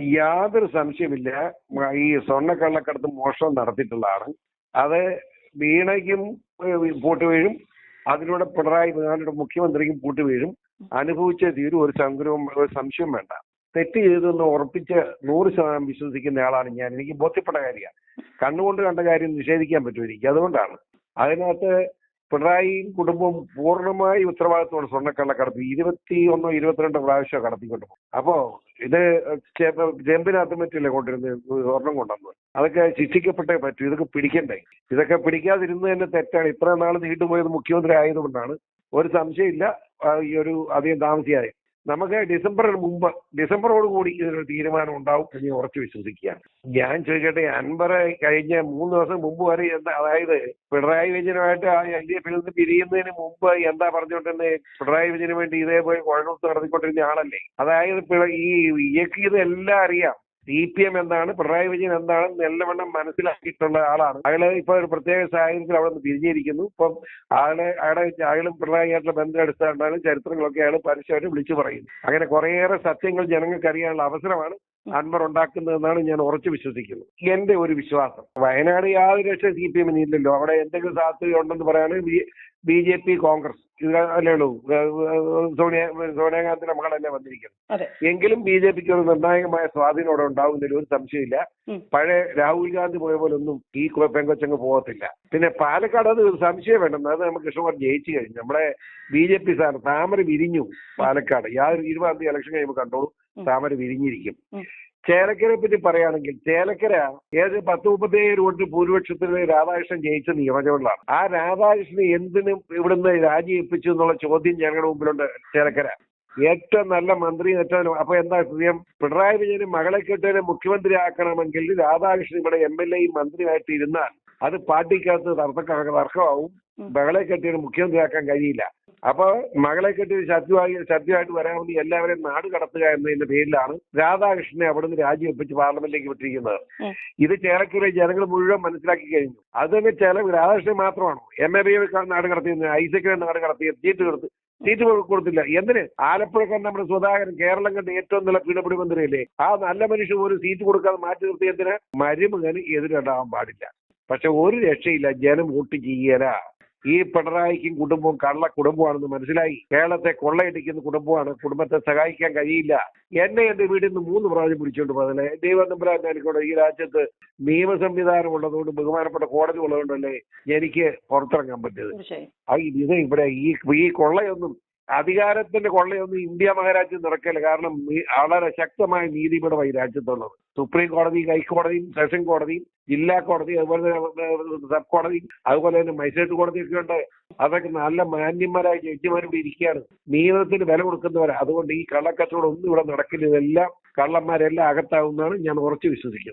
യാതൊരു സംശയമില്ല ഈ സ്വർണക്കള്ളക്കടത്ത് മോഷണം നടത്തിയിട്ടുള്ളതാണ്. അത് വീണയ്ക്കും പൂട്ടുവീഴും പൂട്ട് വീഴും. അതിലൂടെ പിണറായി വിജയനുടെ മുഖ്യമന്ത്രിക്കും പൂട്ട് വീഴും. അനുഭവിച്ച തീരും ഒരു സംഗ്രഹവും ഒരു സംശയം വേണ്ട. തെറ്റ് ചെയ്തെന്ന് ഉറപ്പിച്ച് നൂറ് ശതമാനം വിശ്വസിക്കുന്ന ആളാണ് ഞാൻ. എനിക്ക് ബോധ്യപ്പെട്ട കാര്യമാണ്. കണ്ണുകൊണ്ട് കണ്ട കാര്യം നിഷേധിക്കാൻ പറ്റുമായിരിക്കും അതുകൊണ്ടാണ്. അതിനകത്ത് പിണറായിയും കുടുംബം പൂർണമായി ഉത്തരവാദിത്തമാണ് സ്വർണക്കള്ളക്കടത്ത്. ഇരുപത്തി ഒന്നോ ഇരുപത്തിരണ്ടോ പ്രാവശ്യം കടത്തിക്കൊണ്ട് പോകും. അപ്പോ ഇത് ചെമ്പിനകത്ത് പറ്റില്ല കൊണ്ടിരുന്ന സ്വർണം കൊണ്ടുവന്നത്. അതൊക്കെ ശിക്ഷിക്കപ്പെട്ടേ പറ്റൂ. ഇതൊക്കെ പിടിക്കണ്ടേ? ഇതൊക്കെ പിടിക്കാതിരുന്നത് തന്നെ തെറ്റാണ്. ഇത്ര നാൾ നീണ്ടുപോയത് മുഖ്യമന്ത്രി ആയതുകൊണ്ടാണ്. ഒരു സംശയമില്ല. ഈ ഒരു അധികം താമസിയാതെ. നമുക്ക് ഡിസംബറിന് മുമ്പ് ഡിസംബറോട് കൂടി ഇതിനൊരു തീരുമാനം ഉണ്ടാവും എന്ന് ഞാൻ ഉറച്ചു വിശ്വസിക്കുകയാണ്. ഞാൻ ചോദിക്കട്ടെ അൻപർ കഴിഞ്ഞ മൂന്ന് ദിവസം മുമ്പ് വരെ എന്താ അതായത് പിണറായി വിജയനുമായിട്ട് ആ എൽ ഡി എഫിൽ നിന്ന് പിരിയുന്നതിന് മുമ്പ് എന്താ പറഞ്ഞുകൊണ്ടിരുന്നത് പിണറായി വിജയന് വേണ്ടി ഇതേപോലെ കുഴൽമുത്ത് നടത്തിക്കൊണ്ടിരുന്ന ആളല്ലേ? അതായത് ഈ ഇയക്ക് എല്ലാം അറിയാം. സി പി എം എന്താണ് പിണറായി വിജയൻ എന്താണ് നല്ലവണ്ണം മനസ്സിലാക്കിയിട്ടുള്ള ആളാണ്. അയാൾ ഇപ്പൊ ഒരു പ്രത്യേക സാഹചര്യത്തിൽ അവിടെ നിന്ന് പിരിഞ്ഞിരിക്കുന്നു ഇപ്പം ആളെ അയാളെ അയാളും പിണറായിയായിട്ടുള്ള ബന്ധം എടുത്തുകൊണ്ടാണ് ചരിത്രങ്ങളൊക്കെ അയാൾ പരസ്യമായിട്ട് വിളിച്ചു പറയുന്നു അങ്ങനെ കുറേയേറെ സത്യങ്ങൾ ജനങ്ങൾക്ക് അറിയാനുള്ള അവസരമാണ് അൻവർ ഉണ്ടാക്കുന്നതെന്നാണ് ഞാൻ ഉറച്ചു വിശ്വസിക്കുന്നത് എന്റെ ഒരു വിശ്വാസം. വയനാട് യാതൊരു രക്ഷ സി പി എമ്മിന് ഇല്ലല്ലോ. അവിടെ എന്തെങ്കിലും സാധ്യത ഉണ്ടെന്ന് പറയുകയാണെങ്കിൽ ബി ജെ പി കോൺഗ്രസ്. അല്ലേ ഉള്ളൂ. സോണിയ സോണിയാഗാന്ധിയുടെ മകളല്ലേ വന്നിരിക്കുന്നത്. എങ്കിലും ബി ജെ പിക്ക് ഒരു നിർണായകമായ സ്വാധീനം അവിടെ ഉണ്ടാവുന്നതിൽ ഒരു സംശയമില്ല. പഴയ രാഹുൽ ഗാന്ധി പോയ പോലെ ഒന്നും ഈ പെങ്കൊച്ചങ്ങ് പോകത്തില്ല. പിന്നെ പാലക്കാട് അത് ഒരു സംശയം വേണ്ടെന്ന് അത് നമുക്ക് കൃഷ്ണകുമാർ ജയിച്ചു കഴിഞ്ഞു. നമ്മുടെ ബി ജെ പി സ്ഥാനം താമര വിരിഞ്ഞു പാലക്കാട്. യാതൊരു ഇരുപതാം തീയതി ഇലക്ഷൻ കഴിയുമ്പോൾ കണ്ടോളൂ താമര വിരിഞ്ഞിരിക്കും. ചേലക്കരയെ പറ്റി പറയുകയാണെങ്കിൽ ചേലക്കര ഏത് പത്ത് മുപ്പത്തേഴ് വോട്ട് ഭൂരിപക്ഷത്തിൽ രാധാകൃഷ്ണൻ ജയിച്ച നിയമനങ്ങളാണ് ആ രാധാകൃഷ്ണൻ എന്തിനും ഇവിടുന്ന് രാജിവെപ്പിച്ചു എന്നുള്ള ചോദ്യം ഞങ്ങളുടെ മുമ്പിലുണ്ട് ചേലക്കര. ഏറ്റവും നല്ല മന്ത്രി ഏറ്റവും അപ്പൊ എന്താ സ്ഥിതിയും? പിണറായി വിജയന് മകളെ കെട്ടിനെ മുഖ്യമന്ത്രി ആക്കണമെങ്കിൽ രാധാകൃഷ്ണൻ ഇവിടെ എം എൽ എയും മന്ത്രിയായിട്ട് ഇരുന്നാൽ അത് പാർട്ടിക്കകത്ത് തർക്ക തർക്കമാവും. മകളെ മുഖ്യമന്ത്രി മുഖ്യമന്ത്രിയാക്കാൻ കഴിയില്ല. അപ്പൊ മകളെ കെട്ടി സത്യമായി സത്യമായിട്ട് വേണ്ടി എല്ലാവരെയും നാട് കടത്തുക എന്നതിന്റെ പേരിലാണ് രാധാകൃഷ്ണനെ അവിടുന്ന് രാജിവെപ്പിച്ച് പാർലമെന്റിലേക്ക് വിട്ടിരിക്കുന്നത്. ഇത് ചേലക്കര ജനങ്ങൾ മുഴുവൻ മനസ്സിലാക്കി കഴിഞ്ഞു. അത് തന്നെ ചില രാധാകൃഷ്ണൻ മാത്രമാണോ. എം എ ബി നാട് കടത്തിയത് ഐസക്കിനെ നാട് കടത്തിയത് സീറ്റ് കൊടുത്ത് സീറ്റ് കൊടുത്തില്ല. എന്തിന്? ആലപ്പുഴക്കാരൻ നമ്മുടെ സുധാകരൻ കേരളം കണ്ട ഏറ്റവും നല്ല പീഡപിടി മന്ത്രിയല്ലേ ആ നല്ല മനുഷ്യൻ ഒരു സീറ്റ് കൊടുക്കാതെ മാറ്റി നിർത്തിയതിന് മരുമകന് എതിരുണ്ടാവാൻ പാടില്ല. പക്ഷെ ഒരു രക്ഷയില്ല. ജനം വോട്ട് ചെയ്യല. ഈ പിണറായിക്കും കുടുംബവും കള്ള കുടുംബമാണെന്ന് മനസ്സിലായി. കേരളത്തെ കൊള്ളയടിക്കുന്ന കുടുംബമാണ്. കുടുംബത്തെ സഹായിക്കാൻ കഴിയില്ല. എന്നെ എന്റെ വീട്ടിൽ നിന്ന് മൂന്ന് പ്രാവശ്യം പിടിച്ചോണ്ട് പോയതല്ലേ? ദൈവം നമ്പുരാൻ എനിക്കൂടെ ഈ രാജ്യത്ത് നിയമ സംവിധാനം ഉള്ളതുകൊണ്ട് ബഹുമാനപ്പെട്ട കോടതി ഉള്ളതുകൊണ്ടല്ലേ എനിക്ക് പുറത്തിറങ്ങാൻ പറ്റിയത്. ഇത് ഇവിടെ ഈ ഈ കൊള്ളയൊന്നും അധികാരത്തിന്റെ കൊള്ളയൊന്നും ഇന്ത്യ മഹാരാജ്യം നടക്കില്ല. കാരണം വളരെ ശക്തമായ നീതിപീഠമായി രാജ്യത്തുള്ളത്. സുപ്രീം കോടതി ഹൈക്കോടതിയും സെഷൻ കോടതിയും ജില്ലാ കോടതി അതുപോലെ തന്നെ സബ് കോടതി അതുപോലെ തന്നെ മജിസ്ട്രേറ്റ് കോടതിയൊക്കെ ഉണ്ട്. അതൊക്കെ നല്ല മാന്യന്മാരായ ജഡ്ജിമാർ ഇവിടെ ഇരിക്കുകയാണ്. നിയമത്തിന് വില കൊടുക്കുന്നവരാണ് അതുകൊണ്ട് ഈ കള്ളക്കച്ചവടം ഒന്നും ഇവിടെ നടക്കില്ല. ഇതെല്ലാം കള്ളന്മാരെല്ലാം അകത്താവുന്നതാണ് ഞാൻ ഉറച്ചു വിശ്വസിക്കുന്നത്